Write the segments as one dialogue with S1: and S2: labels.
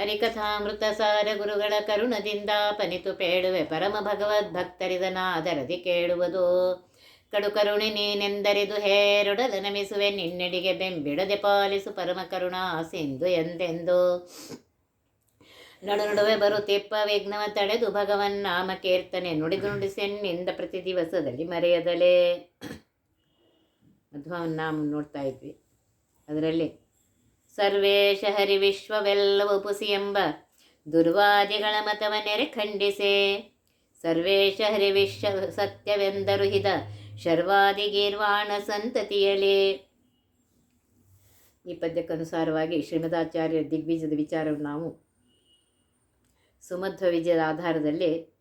S1: ಹರಿಕಥಾಮೃತ ಸಾರ ಗುರುಗಳ ಕರುಣದಿಂದ ಪನಿತು ಪೇಳುವೆ ಪರಮ ಭಗವದ್ ಭಕ್ತರಿದನಾದರದಿ ಕೇಳುವುದು. ಕಡು ಕರುಣೆ ನೀನೆಂದರಿದು ಹೇರೊಡಲ ನಮಿಸುವೆ, ನಿನ್ನೆಡಿಗೆ ಬೆಂಬಿಡದೆ ಪಾಲಿಸು ಪರಮ ಕರುಣಾ ಸಿಂಧು ಎಂದೆಂದು. ನಡು ನಡುವೆ ಬರುತ್ತಿಪ್ಪ ವಿಘ್ನವ ತಡೆದು ಭಗವನ್ ನಾಮ ಕೀರ್ತನೆ ನುಡಿದು ನುಡಿಸೆನ್ನಿಂದ ಪ್ರತಿ ದಿವಸದಲ್ಲಿ ಮರೆಯದಲೇ. ಮಧ್ವನ್ ನಾಮ ನೋಡ್ತಾ ಇದ್ವಿ. ಅದರಲ್ಲಿ ಸರ್ವೇಶ ಹರಿ ವಿಶ್ವವೆಲ್ಲವೂ ಪುಸಿ ಎಂಬ ದುರ್ವಾದಿಗಳ ಮತವನೆರೆ ಖಂಡಿಸೆ. ಸರ್ವೇಶ ಹರಿ ವಿಶ್ವ ಸತ್ಯವೆಂದರು ಹಿದ ಶರ್ವಾದಿ ಗೀರ್ವಾಣ ಸಂತತಿಯಲಿ ಈ ಪದ್ಯಕ್ಕನುಸಾರವಾಗಿ ಶ್ರೀಮದಾಚಾರ್ಯ ದಿಗ್ವಿಜಯದ ವಿಚಾರವನ್ನು ನಾವು ಸುಮಧ್ವ ವಿಜಯದ ಆಧಾರದಲ್ಲಿ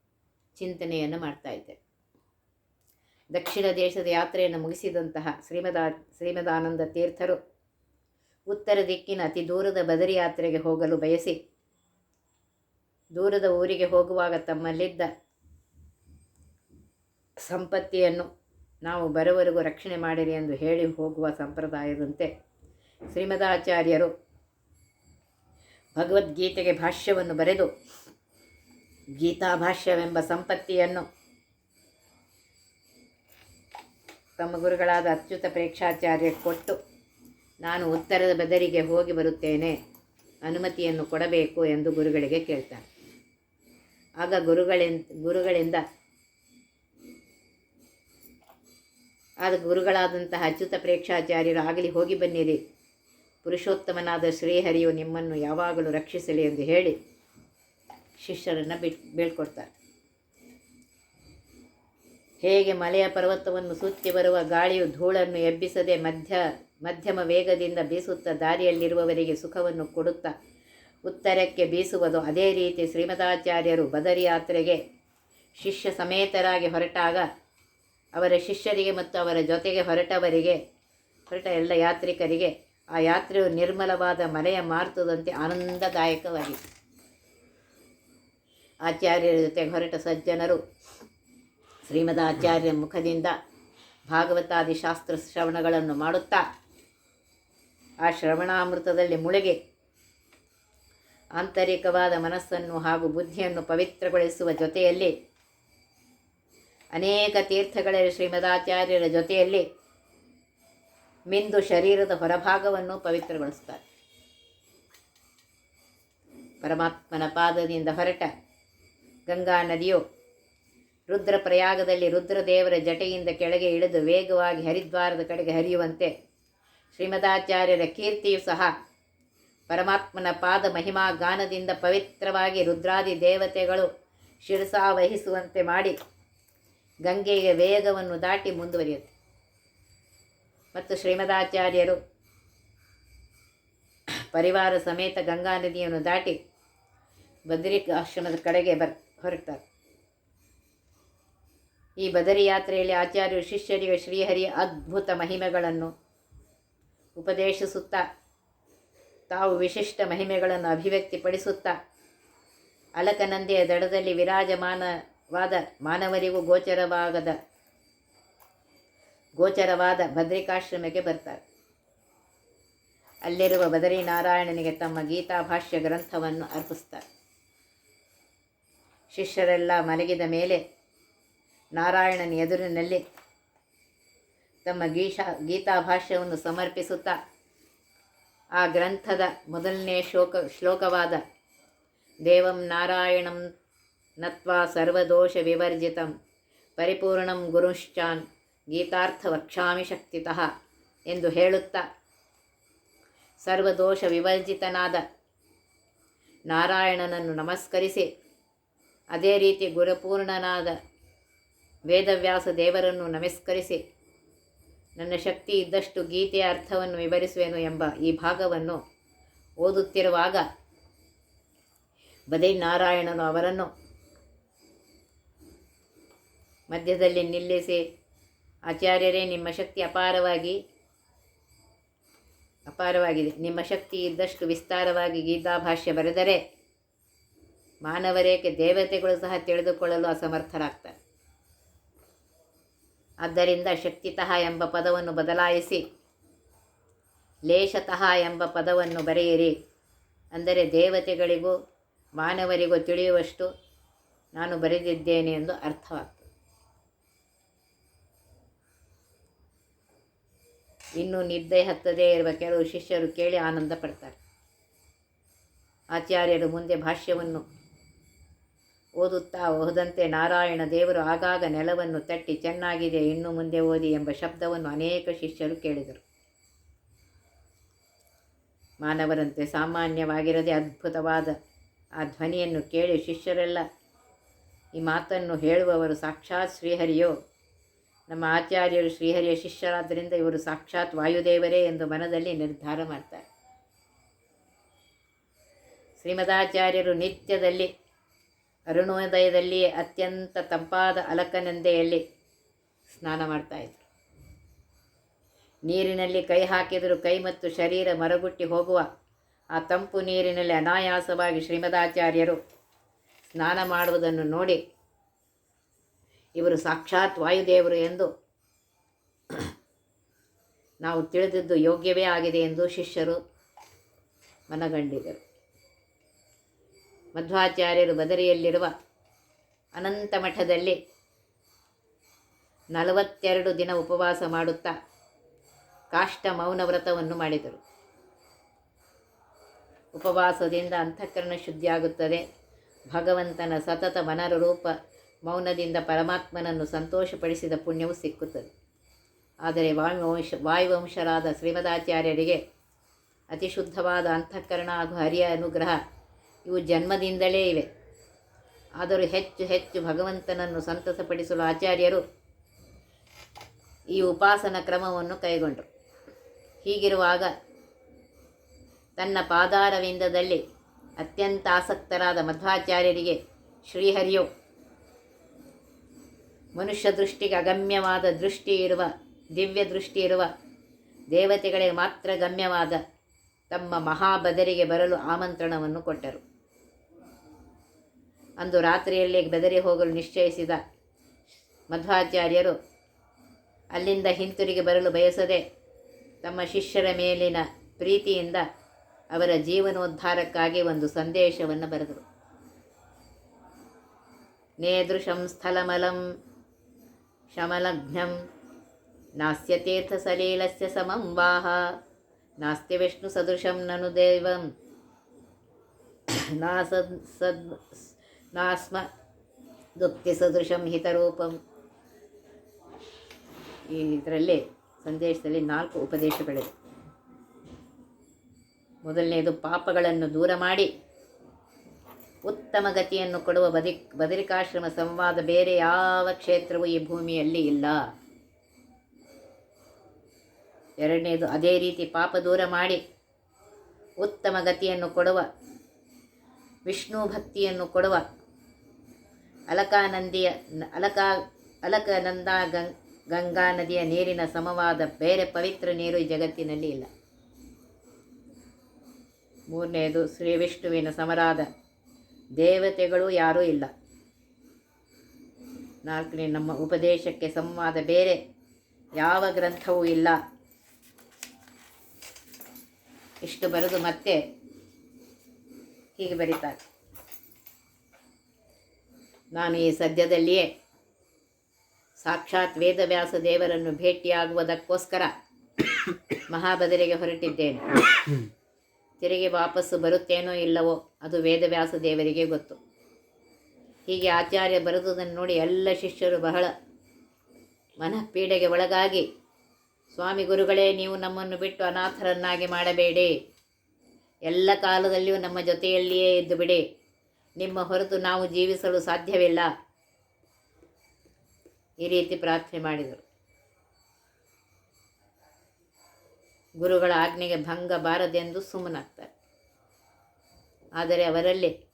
S1: ಚಿಂತನೆಯನ್ನು ಮಾಡ್ತಾ ಇದ್ದೇವೆ ದಕ್ಷಿಣ ದೇಶದ ಯಾತ್ರೆಯನ್ನು ಮುಗಿಸಿದಂತಹ ಶ್ರೀಮದಾ ಶ್ರೀಮದಾನಂದ ತೀರ್ಥರು ಉತ್ತರ ದಿಕ್ಕಿನ ಅತಿ ದೂರದ ಬದರಿ ಯಾತ್ರೆಗೆ ಹೋಗಲು ಬಯಸಿ. ದೂರದ ಊರಿಗೆ ಹೋಗುವಾಗ ತಮ್ಮಲ್ಲಿದ್ದ ಸಂಪತ್ತಿಯನ್ನು ನಾವು ಬರುವವರೆಗೂ ರಕ್ಷಣೆ ಮಾಡಿರಿ ಎಂದು ಹೇಳಿ ಹೋಗುವ ಸಂಪ್ರದಾಯದಂತೆ ಶ್ರೀಮದಾಚಾರ್ಯರು ಭಗವದ್ಗೀತೆಗೆ ಭಾಷ್ಯವನ್ನು ಬರೆದು ಗೀತಾ ಭಾಷ್ಯವೆಂಬ ಸಂಪತ್ತಿಯನ್ನು ತಮ್ಮ ಗುರುಗಳಾದ ಅಚ್ಯುತ ಪ್ರೇಕ್ಷಾಚಾರ್ಯ ಕೊಟ್ಟು ನಾನು ಉತ್ತರದ ಬದರಿಗೆ ಹೋಗಿ ಬರುತ್ತೇನೆ. ಅನುಮತಿಯನ್ನು ಕೊಡಬೇಕು ಎಂದು ಗುರುಗಳಿಗೆ ಕೇಳ್ತಾರೆ ಆಗ ಗುರುಗಳಿಂದ ಗುರುಗಳಿಂದ ಆದ ಗುರುಗಳಾದಂತಹ ಅಚ್ಯುತ ಪ್ರೇಕ್ಷಾಚಾರ್ಯರು ಆಗಲಿ ಹೋಗಿ ಬನ್ನಿರಿ. ಪುರುಷೋತ್ತಮನಾದ ಶ್ರೀಹರಿಯು ನಿಮ್ಮನ್ನು ಯಾವಾಗಲೂ ರಕ್ಷಿಸಲಿ ಎಂದು ಹೇಳಿ ಶಿಷ್ಯರನ್ನು ಬಿಟ್ ಬೀಳ್ಕೊಡ್ತಾರೆ. ಹೇಗೆ ಮಲೆಯ ಪರ್ವತವನ್ನು ಸುತ್ತಿ ಬರುವ ಗಾಳಿಯು ಧೂಳನ್ನು ಎಬ್ಬಿಸದೆ ಮಧ್ಯ ಮಧ್ಯಮ ವೇಗದಿಂದ ಬೀಸುತ್ತಾ ದಾರಿಯಲ್ಲಿರುವವರಿಗೆ ಸುಖವನ್ನು ಕೊಡುತ್ತಾ ಉತ್ತರಕ್ಕೆ ಬೀಸುವುದು ಅದೇ ರೀತಿ ಶ್ರೀಮದಾಚಾರ್ಯರು ಬದರಿ ಯಾತ್ರೆಗೆ ಶಿಷ್ಯ ಸಮೇತರಾಗಿ ಹೊರಟಾಗ ಅವರ ಶಿಷ್ಯರಿಗೆ ಮತ್ತು ಅವರ ಜೊತೆಗೆ ಹೊರಟವರಿಗೆ, ಹೊರಟ ಎಲ್ಲ ಯಾತ್ರಿಕರಿಗೆ ಆ ಯಾತ್ರೆಯು ನಿರ್ಮಲವಾದ ಮಲೆಯ ಮಾರ್ತದಂತೆ ಆನಂದದಾಯಕವಾಗಿ ಆಚಾರ್ಯರ ಜೊತೆಗೆ ಹೊರಟ ಸಜ್ಜನರು ಶ್ರೀಮದಾಚಾರ್ಯ ಮುಖದಿಂದ ಭಾಗವತಾದಿ ಶಾಸ್ತ್ರ ಶ್ರವಣಗಳನ್ನು ಮಾಡುತ್ತಾ ಆ ಶ್ರವಣಾಮೃತದಲ್ಲಿ ಮುಳುಗೆ. ಆಂತರಿಕವಾದ ಮನಸ್ಸನ್ನು ಹಾಗೂ ಬುದ್ಧಿಯನ್ನು ಪವಿತ್ರಗೊಳಿಸುವ ಜೊತೆಯಲ್ಲಿ, ಅನೇಕ ತೀರ್ಥಗಳಲ್ಲಿ ಶ್ರೀಮದಾಚಾರ್ಯರ ಜೊತೆಯಲ್ಲಿ ಮಿಂದು ಶರೀರದ ಹೊರಭಾಗವನ್ನು ಪವಿತ್ರಗೊಳಿಸ್ತಾರೆ. ಪರಮಾತ್ಮನ ಪಾದದಿಂದ ಹೊರಟ ಗಂಗಾ ನದಿಯು ರುದ್ರಪ್ರಯಾಗದಲ್ಲಿ ರುದ್ರದೇವರ ಜಟೆಯಿಂದ ಕೆಳಗೆ ಇಳಿದು ವೇಗವಾಗಿ ಹರಿದ್ವಾರದ ಕಡೆಗೆ ಹರಿಯುವಂತೆ ಶ್ರೀಮದಾಚಾರ್ಯರ ಕೀರ್ತಿಯು ಸಹ ಪರಮಾತ್ಮನ ಪಾದ ಮಹಿಮಾ ಗಾನದಿಂದ ಪವಿತ್ರವಾಗಿ ರುದ್ರಾದಿ ದೇವತೆಗಳು ಶಿರಸಾವಹಿಸುವಂತೆ ಮಾಡಿ ಗಂಗೆಯ ವೇಗವನ್ನು ದಾಟಿ ಮುಂದುವರಿಯುತ್ತೆ. ಮತ್ತು ಶ್ರೀಮದಾಚಾರ್ಯರು ಪರಿವಾರ ಸಮೇತ ಗಂಗಾ ನದಿಯನ್ನು ದಾಟಿ ಬದರಿ ಆಶ್ರಮದ ಕಡೆಗೆ ಬರ್, ಹೊರಡ್ತಾರೆ. ಈ ಬದರಿ ಯಾತ್ರೆಯಲ್ಲಿ ಆಚಾರ್ಯರು, ಶಿಷ್ಯರಿಗೆ ಶ್ರೀಹರಿಯ ಅದ್ಭುತ ಮಹಿಮೆಗಳನ್ನು ಉಪದೇಶಿಸುತ್ತಾ, ತಾವು ವಿಶಿಷ್ಟ ಮಹಿಮೆಗಳನ್ನು ಅಭಿವ್ಯಕ್ತಿಪಡಿಸುತ್ತಾ, ಅಲಕನಂದಿಯ ದಡದಲ್ಲಿ ವಿರಾಜಮಾನವಾದ ಮಾನವರಿಗೂ ಗೋಚರವಾಗದ, ಗೋಚರವಾದ ಭದ್ರಿಕಾಶ್ರಮಕ್ಕೆ ಬರ್ತಾರೆ. ಅಲ್ಲಿರುವ ಬದರಿ ನಾರಾಯಣನಿಗೆ ತಮ್ಮ ಗೀತಾ ಭಾಷ್ಯ ಗ್ರಂಥವನ್ನು ಅರ್ಪಿಸ್ತಾರೆ. ಶಿಷ್ಯರೆಲ್ಲ ಮಲಗಿದ ಮೇಲೆ ನಾರಾಯಣನ ಎದುರಿನಲ್ಲಿ ತಮ್ಮ ಗೀಶಾ ಗೀತಾ ಭಾಷ್ಯವನ್ನು ಸಮರ್ಪಿಸುತ್ತಾ ಆ ಗ್ರಂಥದ ಮೊದಲನೇ ಶ್ಲೋಕ ಶ್ಲೋಕವಾದ ದೇವಂ ನಾರಾಯಣಂ ನತ್ವಾ ಸರ್ವದೋಷ ವಿವರ್ಜಿತಂ ಪರಿಪೂರ್ಣಂ ಗುರುಶ್ಚಾನ್ ಗೀತಾರ್ಥ ವಕ್ಷಾಮಿ ಶಕ್ತಿತಃ ಎಂದು ಹೇಳುತ್ತಾ ಸರ್ವದೋಷ ವಿವರ್ಜಿತನಾದ ನಾರಾಯಣನನ್ನು ನಮಸ್ಕರಿಸಿ ಅದೇ ರೀತಿ ಗುರುಪೂರ್ಣನಾದ ವೇದವ್ಯಾಸ ದೇವರನ್ನು ನಮಸ್ಕರಿಸಿ ನನ್ನ ಶಕ್ತಿ ಇದ್ದಷ್ಟು ಗೀತೆಯ ಅರ್ಥವನ್ನು ವಿವರಿಸುವೆನು ಎಂಬ ಈ ಭಾಗವನ್ನು ಓದುತ್ತಿರುವಾಗ ಬದೈ ನಾರಾಯಣನು ಅವರನ್ನು ಮಧ್ಯದಲ್ಲಿ ನಿಲ್ಲಿಸಿ, ಆಚಾರ್ಯರೇ, ನಿಮ್ಮ ಶಕ್ತಿ ಅಪಾರವಾಗಿ ಅಪಾರವಾಗಿದೆ. ನಿಮ್ಮ ಶಕ್ತಿ ಇದ್ದಷ್ಟು ವಿಸ್ತಾರವಾಗಿ ಗೀತಾಭಾಷ್ಯ ಬರೆದರೆ ಮಾನವರೇಕೆ ದೇವತೆಗಳು ಸಹ ತಿಳಿದುಕೊಳ್ಳಲು ಅಸಮರ್ಥರಾಗ್ತಾರೆ. ಆದ್ದರಿಂದ ಶಕ್ತಿತಃ ಎಂಬ ಪದವನ್ನು ಬದಲಾಯಿಸಿ ಲೇಷತಃ ಎಂಬ ಪದವನ್ನು ಬರೆಯಿರಿ. ಅಂದರೆ ದೇವತೆಗಳಿಗೂ ಮಾನವರಿಗೂ ತಿಳಿಯುವಷ್ಟು ನಾನು ಬರೆದಿದ್ದೇನೆ ಎಂದು ಅರ್ಥವಾಗ್ತದೆ. ಇನ್ನು ನಿದ್ದೆ ಹತ್ತದೇ ಇರುವ ಕೆಲವು ಶಿಷ್ಯರು ಕೇಳಿ ಆನಂದ ಪಡ್ತಾರೆ ಆಚಾರ್ಯರು ಮುಂದೆ ಭಾಷ್ಯವನ್ನು ಓದುತ್ತಾ ಹೋದಂತೆ ನಾರಾಯಣ ದೇವರು ಆಗಾಗ ನೆಲವನ್ನು ತಟ್ಟಿ ಚೆನ್ನಾಗಿದೆ, ಇನ್ನು ಮುಂದೆ ಓದಿ ಎಂಬ ಶಬ್ದವನ್ನು ಅನೇಕ ಶಿಷ್ಯರು ಕೇಳಿದರು. ಮಾನವರಂತೆ ಸಾಮಾನ್ಯವಾಗಿರದೆ ಅದ್ಭುತವಾದ ಆ ಧ್ವನಿಯನ್ನು ಕೇಳಿ ಶಿಷ್ಯರೆಲ್ಲ, ಈ ಮಾತನ್ನು ಹೇಳುವವರು ಸಾಕ್ಷಾತ್ ಶ್ರೀಹರಿಯೋ? ನಮ್ಮ ಆಚಾರ್ಯರು ಶ್ರೀಹರಿಯ ಶಿಷ್ಯರಾದ್ದರಿಂದ ಇವರು ಸಾಕ್ಷಾತ್ ವಾಯುದೇವರೇ ಎಂದು ಮನದಲ್ಲಿ ನಿರ್ಧಾರ ಮಾಡ್ತಾರೆ. ಶ್ರೀಮದಾಚಾರ್ಯರು ನಿತ್ಯದಲ್ಲಿ ಅರುಣೋದಯದಲ್ಲಿಯೇ ಅತ್ಯಂತ ತಂಪಾದ ಅಲಕನಂದೆಯಲ್ಲಿ ಸ್ನಾನ ಮಾಡ್ತಾಯಿದ್ರು ನೀರಿನಲ್ಲಿ ಕೈ ಹಾಕಿದರೂ ಕೈ ಮತ್ತು ಶರೀರ ಮರಗುಟ್ಟಿ ಹೋಗುವ ಆ ತಂಪು ನೀರಿನಲ್ಲಿ ಅನಾಯಾಸವಾಗಿ ಶ್ರೀಮದಾಚಾರ್ಯರು ಸ್ನಾನ ಮಾಡುವುದನ್ನು ನೋಡಿ ಇವರು ಸಾಕ್ಷಾತ್ ವಾಯುದೇವರು ಎಂದು ನಾವು ತಿಳಿದಿದ್ದು ಯೋಗ್ಯವೇ ಆಗಿದೆ ಎಂದು ಶಿಷ್ಯರು ಮನಗಂಡಿದರು. ಮಧ್ವಾಚಾರ್ಯರು ಬದರಿಯಲ್ಲಿರುವ ಅನಂತ ಮಠದಲ್ಲಿ ನಲವತ್ತೆರಡು ದಿನ ಉಪವಾಸ ಮಾಡುತ್ತಾ ಕಾಷ್ಟ ಮೌನ ವ್ರತವನ್ನು ಮಾಡಿದರು. ಉಪವಾಸದಿಂದ ಅಂತಃಕರಣ ಶುದ್ಧಿಯಾಗುತ್ತದೆ. ಭಗವಂತನ ಸತತ ಮನರ ರೂಪ ಮೌನದಿಂದ ಪರಮಾತ್ಮನನ್ನು ಸಂತೋಷಪಡಿಸಿದ ಪುಣ್ಯವು ಸಿಕ್ಕುತ್ತದೆ. ಆದರೆ ವಾಯುವಂಶ ವಾಯುವಂಶರಾದ ಶ್ರೀಮದಾಚಾರ್ಯರಿಗೆ ಅತಿ ಶುದ್ಧವಾದ ಅಂತಃಕರಣ ಹಾಗೂ ಹರಿಯ ಅನುಗ್ರಹ ಇವು ಜನ್ಮದಿಂದಲೇ ಇವೆ. ಆದರೂ ಹೆಚ್ಚು ಹೆಚ್ಚು ಭಗವಂತನನ್ನು ಸಂತಸಪಡಿಸಲು ಆಚಾರ್ಯರು ಈ ಉಪಾಸನ ಕ್ರಮವನ್ನು ಕೈಗೊಂಡರು. ಹೀಗಿರುವಾಗ ತನ್ನ ಪಾದಾರವಿಂದದಲ್ಲಿ ಅತ್ಯಂತ ಆಸಕ್ತರಾದ ಮಧ್ವಾಚಾರ್ಯರಿಗೆ ಶ್ರೀಹರಿಯು ಮನುಷ್ಯ ದೃಷ್ಟಿಗೆ ಅಗಮ್ಯವಾದ ದೃಷ್ಟಿ ಇರುವ, ದಿವ್ಯ ದೃಷ್ಟಿ ಇರುವ ದೇವತೆಗಳಿಗೆ ಮಾತ್ರ ಗಮ್ಯವಾದ ತಮ್ಮ ಮಹಾಬದರಿಗೆ ಬರಲು ಆಮಂತ್ರಣವನ್ನು ಕೊಟ್ಟರು. ಅಂದು ರಾತ್ರಿಯಲ್ಲಿ ಬೆದರಿ ಹೋಗಲು ನಿಶ್ಚಯಿಸಿದ ಮಧ್ವಾಚಾರ್ಯರು, ಅಲ್ಲಿಂದ ಹಿಂತಿರುಗಿ ಬರಲು ಬಯಸದೆ ತಮ್ಮ ಶಿಷ್ಯರ ಮೇಲಿನ ಪ್ರೀತಿಯಿಂದ ಅವರ ಜೀವನೋದ್ಧಾರಕ್ಕಾಗಿ ಒಂದು ಸಂದೇಶವನ್ನು ಬರೆದರು. ನೇದೃಶಂ ಸ್ಥಲಮಲಂ ಶಮಲಘ್ನಂ ನಾಸ್ಯ ತೀರ್ಥಸಲೀಲಸ್ಯ ಸಮಂ ವಾಹ ನನು ದೇವಂ. ನಾ ಸದ್ ನಾಸ್ಮ ದುಕ್ತಿ ಸದೃಶಂ ಹಿತರೂಪಂ. ಈ ಇದರಲ್ಲಿ ಸಂದೇಶದಲ್ಲಿ ನಾಲ್ಕು ಉಪದೇಶಗಳಿವೆ. ಮೊದಲನೆಯದು ಪಾಪಗಳನ್ನು ದೂರ ಮಾಡಿ. ಉತ್ತಮ ಗತಿಯನ್ನು ಕೊಡುವ ಬದಿ, ಬದರಿಕಾಶ್ರಮ ಸಂವಾದ ಬೇರೆ ಯಾವ ಕ್ಷೇತ್ರವೂ ಈ ಭೂಮಿಯಲ್ಲಿ ಇಲ್ಲ. ಎರಡನೇದು ಅದೇ ರೀತಿ ಪಾಪ ದೂರ ಮಾಡಿ ಉತ್ತಮ ಗತಿಯನ್ನು ಕೊಡುವ, ವಿಷ್ಣು ಭಕ್ತಿಯನ್ನು ಕೊಡುವ, ಅಲಕಾನಂದಿಯ, ಅಲಕ, ಅಲಕನಂದ ಗಂಗ್ ಗಂಗಾ ನದಿಯ ನೀರಿನ ಸಮವಾದ ಬೇರೆ ಪವಿತ್ರ ನೀರು ಈ ಜಗತ್ತಿನಲ್ಲಿ ಇಲ್ಲ. ಮೂರನೆಯದು ಶ್ರೀ ವಿಷ್ಣುವಿನ ಸಮರಾದ ದೇವತೆಗಳು ಯಾರೂ ಇಲ್ಲ. ನಾಲ್ಕನೇ ನಮ್ಮ ಉಪದೇಶಕ್ಕೆ ಸಂವಾದ ಬೇರೆ ಯಾವ ಗ್ರಂಥವೂ ಇಲ್ಲ. ಇಷ್ಟು ಬರೆದು ಮತ್ತೆ ಹೀಗೆ ಬರೀತಾರೆ. ನಾನು ಈ ಸದ್ಯದಲ್ಲಿಯೇ ಸಾಕ್ಷಾತ್ ವೇದವ್ಯಾಸ ದೇವರನ್ನು ಭೇಟಿಯಾಗುವುದಕ್ಕೋಸ್ಕರ ಮಹಾಬದರಿಗೆ ಹೊರಟಿದ್ದೇನೆ. ತಿರುಗಿ ವಾಪಸ್ಸು ಬರುತ್ತೇನೋ ಇಲ್ಲವೋ ಅದು ವೇದವ್ಯಾಸ ದೇವರಿಗೆ ಗೊತ್ತು. ಹೀಗೆ ಆಚಾರ್ಯ ಬರೆದುದನ್ನು ನೋಡಿ ಎಲ್ಲ ಶಿಷ್ಯರು ಬಹಳ ಮನಃಪೀಡೆಗೆ ಒಳಗಾಗಿ ಸ್ವಾಮಿ ಗುರುಗಳೇ, ನೀವು ನಮ್ಮನ್ನು ಬಿಟ್ಟು ಅನಾಥರನ್ನಾಗಿ ಮಾಡಬೇಡಿ. ಎಲ್ಲ ಕಾಲದಲ್ಲಿಯೂ ನಮ್ಮ ಜೊತೆಯಲ್ಲಿಯೇ ಇದ್ದು ಬಿಡಿ. ನಿಮ್ಮ ಹೊರತು ನಾವು ಜೀವಿಸಲು ಸಾಧ್ಯವಿಲ್ಲ. ಈ ರೀತಿ ಪ್ರಾರ್ಥನೆ ಮಾಡಿದರು. ಗುರುಗಳ ಆಜ್ಞೆಗೆ ಭಂಗ ಬಾರದೆಂದು ಸುಮ್ಮನಾಗ್ತಾರೆ. ಆದರೆ ಅವರಲ್ಲಿ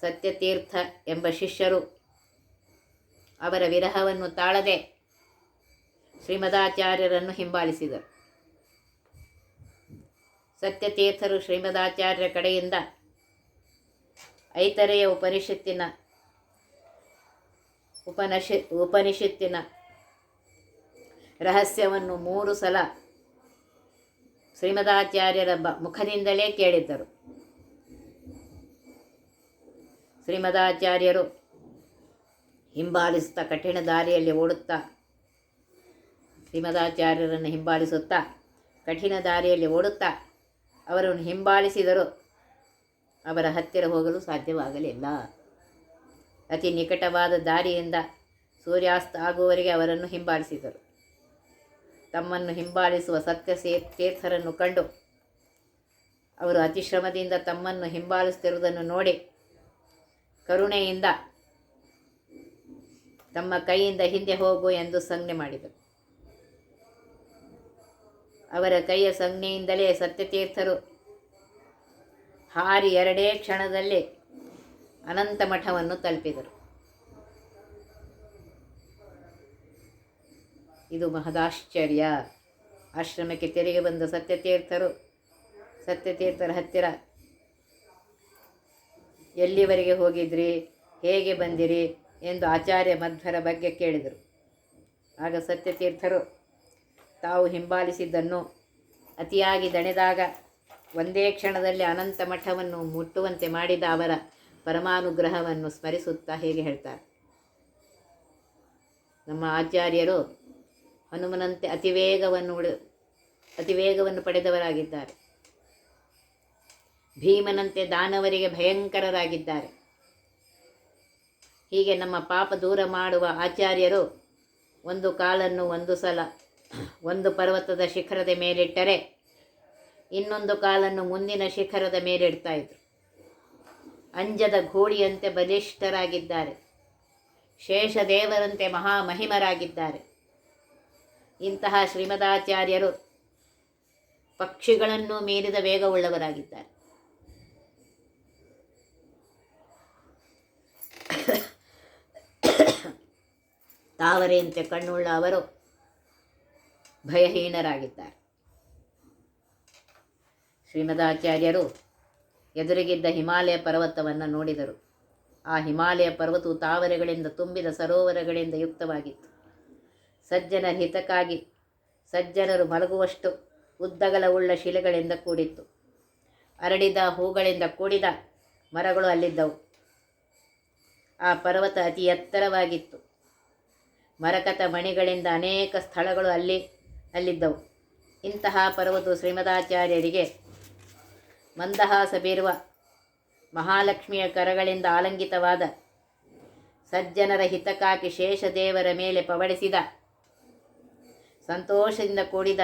S1: ಸತ್ಯತೀರ್ಥ ಎಂಬ ಶಿಷ್ಯರು ಅವರ ವಿರಹವನ್ನು ತಾಳದೆ ಶ್ರೀಮದಾಚಾರ್ಯರನ್ನು ಹಿಂಬಾಲಿಸಿದರು. ಸತ್ಯತೀರ್ಥರು ಶ್ರೀಮದಾಚಾರ್ಯರ ಕಡೆಯಿಂದ ಐತರೆಯ ಉಪನಿಷತ್ತಿನ ಉಪನಿಷ ಉಪನಿಷತ್ತಿನ ರಹಸ್ಯವನ್ನು ಮೂರು ಸಲ ಶ್ರೀಮದಾಚಾರ್ಯರ ಬ ಮುಖದಿಂದಲೇ ಕೇಳಿದ್ದರು. ಶ್ರೀಮದಾಚಾರ್ಯರು ಹಿಂಬಾಲಿಸುತ್ತಾ ಕಠಿಣ ದಾರಿಯಲ್ಲಿ ಓಡುತ್ತಾ ಶ್ರೀಮದಾಚಾರ್ಯರನ್ನು ಹಿಂಬಾಲಿಸುತ್ತಾ, ಕಠಿಣ ದಾರಿಯಲ್ಲಿ ಓಡುತ್ತಾ ಅವರನ್ನು ಹಿಂಬಾಲಿಸಿದರು ಅವರ ಹತ್ತಿರ ಹೋಗಲು ಸಾಧ್ಯವಾಗಲಿಲ್ಲ. ಅತಿ ನಿಕಟವಾದ ದಾರಿಯಿಂದ ಸೂರ್ಯಾಸ್ತ ಆಗುವವರೆಗೆ ಅವರನ್ನು ಹಿಂಬಾಲಿಸಿದರು. ತಮ್ಮನ್ನು ಹಿಂಬಾಲಿಸುವ ಸತ್ಯ ಸೇ ತೀರ್ಥರನ್ನು ಕಂಡು ಅವರು ಅತಿಶ್ರಮದಿಂದ ತಮ್ಮನ್ನು ಹಿಂಬಾಲಿಸುತ್ತಿರುವುದನ್ನು ನೋಡಿ ಕರುಣೆಯಿಂದ ತಮ್ಮ ಕೈಯಿಂದ ಹಿಂದೆ ಹೋಗು ಎಂದು ಸಂಜ್ಞೆ ಮಾಡಿದರು. ಅವರ ಕೈಯ ಸಂಜ್ಞೆಯಿಂದಲೇ ಸತ್ಯತೀರ್ಥರು ಹಾರಿ ಎರಡೇ ಕ್ಷಣದಲ್ಲಿ ಅನಂತ ಮಠವನ್ನು ತಲುಪಿದರು. ಇದು ಮಹದಾಶ್ಚರ್ಯ. ಆಶ್ರಮಕ್ಕೆ ತೆರಿಗೆ ಬಂದ ಸತ್ಯತೀರ್ಥರು, ಸತ್ಯತೀರ್ಥರ ಹತ್ತಿರ ಎಲ್ಲಿವರೆಗೆ ಹೋಗಿದ್ರಿ, ಹೇಗೆ ಬಂದಿರಿ ಎಂದು ಆಚಾರ್ಯ ಮಧ್ವರ ಬಗ್ಗೆ ಕೇಳಿದರು. ಆಗ ಸತ್ಯತೀರ್ಥರು ತಾವು ಹಿಂಬಾಲಿಸಿದ್ದನ್ನು ಅತಿಯಾಗಿ ದಣೆದಾಗ ಒಂದೇ ಕ್ಷಣದಲ್ಲಿ ಅನಂತ ಮಠವನ್ನು ಮುಟ್ಟುವಂತೆ ಮಾಡಿದ ಅವರ ಪರಮಾನುಗ್ರಹವನ್ನು ಸ್ಮರಿಸುತ್ತಾ ಹೇಗೆ ಹೇಳ್ತಾರೆ? ನಮ್ಮ ಆಚಾರ್ಯರು ಹನುಮನಂತೆ ಅತಿವೇಗವನ್ನು ಉಳಿ ಅತಿವೇಗವನ್ನು ಪಡೆದವರಾಗಿದ್ದಾರೆ. ಭೀಮನಂತೆ ದಾನವರಿಗೆ ಭಯಂಕರರಾಗಿದ್ದಾರೆ. ಹೀಗೆ ನಮ್ಮ ಪಾಪ ದೂರ ಮಾಡುವ ಆಚಾರ್ಯರು ಒಂದು ಕಾಲನ್ನು ಒಂದು ಸಲ ಒಂದು ಪರ್ವತದ ಶಿಖರದ ಮೇಲಿಟ್ಟರೆ ಇನ್ನೊಂದು ಕಾಲನ್ನು ಮುಂದಿನ ಶಿಖರದ ಮೇಲಿಡ್ತಾ ಇದ್ರು. ಅಂಜದ ಘೋಡಿಯಂತೆ ಬಲಿಷ್ಠರಾಗಿದ್ದಾರೆ. ಶೇಷದೇವರಂತೆ ಮಹಾಮಹಿಮರಾಗಿದ್ದಾರೆ. ಇಂತಹ ಶ್ರೀಮದಾಚಾರ್ಯರು ಪಕ್ಷಿಗಳನ್ನು ಮೀರಿದ ವೇಗವುಳ್ಳವರಾಗಿದ್ದಾರೆ. ತಾವರೆಯಂತೆ ಕಣ್ಣುಳ್ಳ ಅವರು ಭಯಹೀನರಾಗಿದ್ದಾರೆ. ಶ್ರೀಮದಾಚಾರ್ಯರು ಎದುರಿಗಿದ್ದ ಹಿಮಾಲಯ ಪರ್ವತವನ್ನು ನೋಡಿದರು. ಆ ಹಿಮಾಲಯ ಪರ್ವತವು ತಾವರೆಗಳಿಂದ ತುಂಬಿದ ಸರೋವರಗಳಿಂದ ಯುಕ್ತವಾಗಿತ್ತು. ಸಜ್ಜನರ ಹಿತಕ್ಕಾಗಿ ಸಜ್ಜನರು ಮಲಗುವಷ್ಟು ಉದ್ದಗಲವುಳ್ಳ ಶಿಲೆಗಳಿಂದ ಕೂಡಿತ್ತು. ಅರಳಿದ ಹೂಗಳಿಂದ ಕೂಡಿದ ಮರಗಳು ಅಲ್ಲಿದ್ದವು. ಆ ಪರ್ವತ ಅತಿ ಎತ್ತರವಾಗಿತ್ತು. ಮರಕತ ಮಣಿಗಳಿಂದ ಅನೇಕ ಸ್ಥಳಗಳು ಅಲ್ಲಿ ಅಲ್ಲಿದ್ದವು. ಇಂತಹ ಪರ್ವತು ಶ್ರೀಮದಾಚಾರ್ಯರಿಗೆ ಮಂದಹಾಸ ಬೀರುವ ಮಹಾಲಕ್ಷ್ಮಿಯ ಕರಗಳಿಂದ ಆಲಂಗಿತವಾದ ಸಜ್ಜನರ ಹಿತಕ್ಕಾಗಿ ಶೇಷದೇವರ ಮೇಲೆ ಪವಡಿಸಿದ, ಸಂತೋಷದಿಂದ ಕೂಡಿದ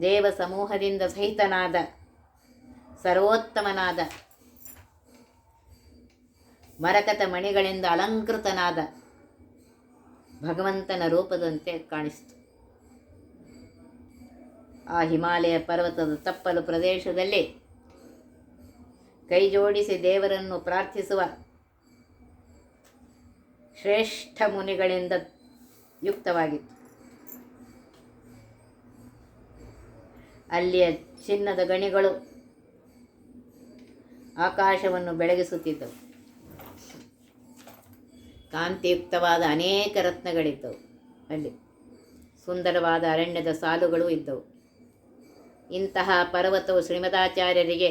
S1: ದೇವ ಸಮೂಹದಿಂದ ಸಹಿತನಾದ, ಸರ್ವೋತ್ತಮನಾದ, ಮರಕತ ಮಣಿಗಳಿಂದ ಅಲಂಕೃತನಾದ ಭಗವಂತನ ರೂಪದಂತೆ ಕಾಣಿಸಿತು. ಆ ಹಿಮಾಲಯ ಪರ್ವತದ ತಪ್ಪಲು ಪ್ರದೇಶದಲ್ಲಿ ಕೈ ಜೋಡಿಸಿ ದೇವರನ್ನು ಪ್ರಾರ್ಥಿಸುವ ಶ್ರೇಷ್ಠ ಮುನಿಗಳಿಂದ ಯುಕ್ತವಾಗಿತ್ತು. ಅಲ್ಲಿಯ ಚಿನ್ನದ ಗಣಿಗಳು ಆಕಾಶವನ್ನು ಬೆಳಗಿಸುತ್ತಿದ್ದವು. ಕಾಂತಿಯುಕ್ತವಾದ ಅನೇಕ ರತ್ನಗಳಿದ್ದವು. ಅಲ್ಲಿ ಸುಂದರವಾದ ಅರಣ್ಯದ ಸಾಲುಗಳು ಇದ್ದವು. ಇಂತಹ ಪರ್ವತವು ಶ್ರೀಮದಾಚಾರ್ಯರಿಗೆ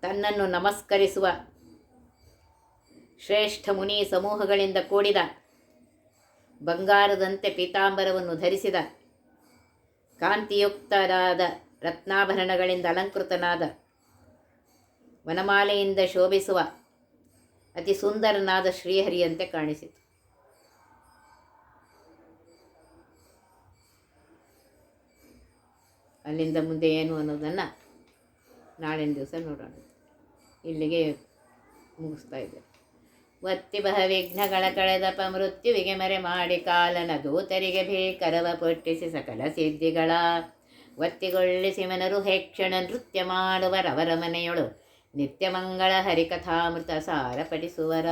S1: ತನ್ನನ್ನು ನಮಸ್ಕರಿಸುವ ಶ್ರೇಷ್ಠ ಮುನಿ ಸಮೂಹಗಳಿಂದ ಕೂಡಿದ ಬಂಗಾರದಂತೆ ಪೀತಾಂಬರವನ್ನು ಧರಿಸಿದ ಕಾಂತಿಯುಕ್ತರಾದ ರತ್ನಾಭರಣಗಳಿಂದ ಅಲಂಕೃತನಾದ ವನಮಾಲೆಯಿಂದ ಶೋಭಿಸುವ ಅತಿ ಸುಂದರನಾದ ಶ್ರೀಹರಿಯಂತೆ ಕಾಣಿಸಿತು. ಅಲ್ಲಿಂದ ಮುಂದೆ ಏನು ಅನ್ನೋದನ್ನು ನಾಳಿನ ದಿವಸ ನೋಡೋಣ. ಇಲ್ಲಿಗೆ ಮುಗಿಸ್ತಾ ಇದ್ದೆ. ಒತ್ತಿ ಬಹ ವಿಘ್ನಗಳ ಕಳೆದಪ ಮೃತ್ಯುವಿಗೆ ಮರೆ ಮಾಡಿ ಕಾಲನ ದೂತರಿಗೆ ಭೀಕರವ ಪೊಟ್ಟಿಸಿ ಸಕಲ ಸಿದ್ಧಿಗಳ. ಒತ್ತಿಗೊಳ್ಳಿಸಿ ಮನರು ಹೇಕ್ಷಣ ನೃತ್ಯ ಮಾಡುವರವರ ಮನೆಯೊಳು ನಿತ್ಯ ಮಂಗಳ ಹರಿಕಥಾಮೃತ ಸಾರ ಪಡಿಸುವರ